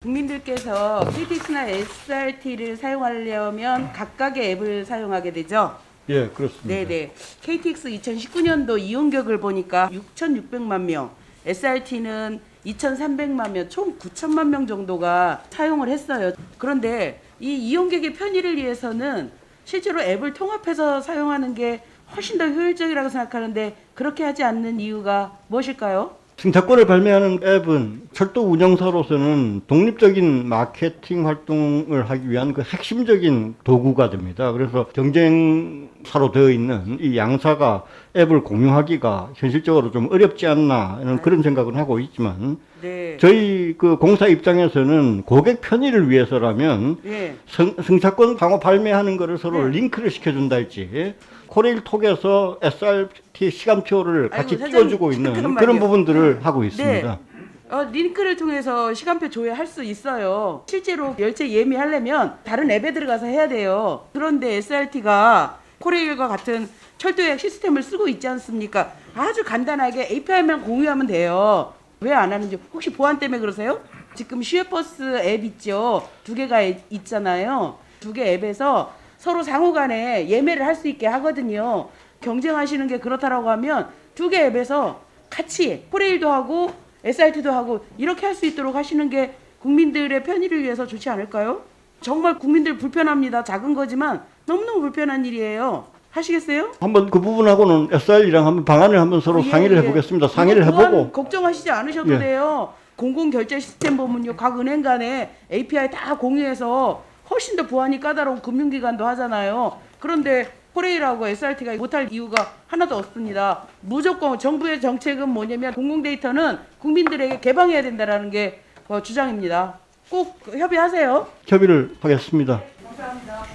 국민들께서 KTX나 SRT를 사용하려면 각각의 앱을 사용하게 되죠. 예, 그렇습니다. 네네. KTX 2019년도 이용객을 보니까 6,600만 명, SRT는 2,300만 명, 총 9천만 명 정도가 사용을 했어요. 그런데 이 이용객의 편의를 위해서는 실제로 앱을 통합해서 사용하는 게 훨씬 더 효율적이라고 생각하는데 그렇게 하지 않는 이유가 무엇일까요? 승차권을 발매하는 앱은 철도 운영사로서는 독립적인 마케팅 활동을 하기 위한 그 핵심적인 도구가 됩니다. 그래서 경쟁사로 되어 있는 이 양사가 앱을 공유하기가 현실적으로 좀 어렵지 않나 이런 그런 생각을 하고 있지만 네. 저희 그 공사 입장에서는 고객 편의를 위해서라면 예. 승, 승차권 상호 발매하는 거를 서로 네. 링크를 시켜준다 할지 코레일 톡에서 SRT 시간표를 같이 아이고, 띄워주고 사장님, 있는 잠깐만요. 그런 부분들을 하고 있습니다. 어, 링크를 통해서 시간표 조회할 수 있어요. 실제로 열차 예매하려면 다른 앱에 들어가서 해야 돼요. 그런데 SRT가 코레일과 같은 철도의 시스템을 쓰고 있지 않습니까? 아주 간단하게 API만 공유하면 돼요. 왜 안 하는지 혹시 보안 때문에 그러세요? 지금 슈에버스 앱 있죠. 두 개가 이- 있잖아요. 두 개 앱에서 서로 상호간에 예매를 할 수 있게 하거든요. 경쟁하시는 게 그렇다라고 하면 두 개 앱에서 같이 코레일도 하고 SRT도 하고 이렇게 할 수 있도록 하시는 게 국민들의 편의를 위해서 좋지 않을까요? 정말 국민들 불편합니다. 작은 거지만 너무너무 불편한 일이에요. 하시겠어요? 한번 그 부분하고는 SR이랑 한번 방안을 한번 서로 예, 상의를 예. 해보겠습니다. 상의를 해보고 걱정하시지 않으셔도 예. 돼요. 공공 결제 시스템 보면요, 각 은행 간에 API 다 공유해서 훨씬 더 보안이 까다로운 금융기관도 하잖아요. 그런데 코레일하고 SRT가 못할 이유가 하나도 없습니다. 무조건 정부의 정책은 뭐냐면 공공 데이터는 국민들에게 개방해야 된다라는 게 어, 주장입니다. 꼭 협의하세요. 협의를 하겠습니다. 감사합니다.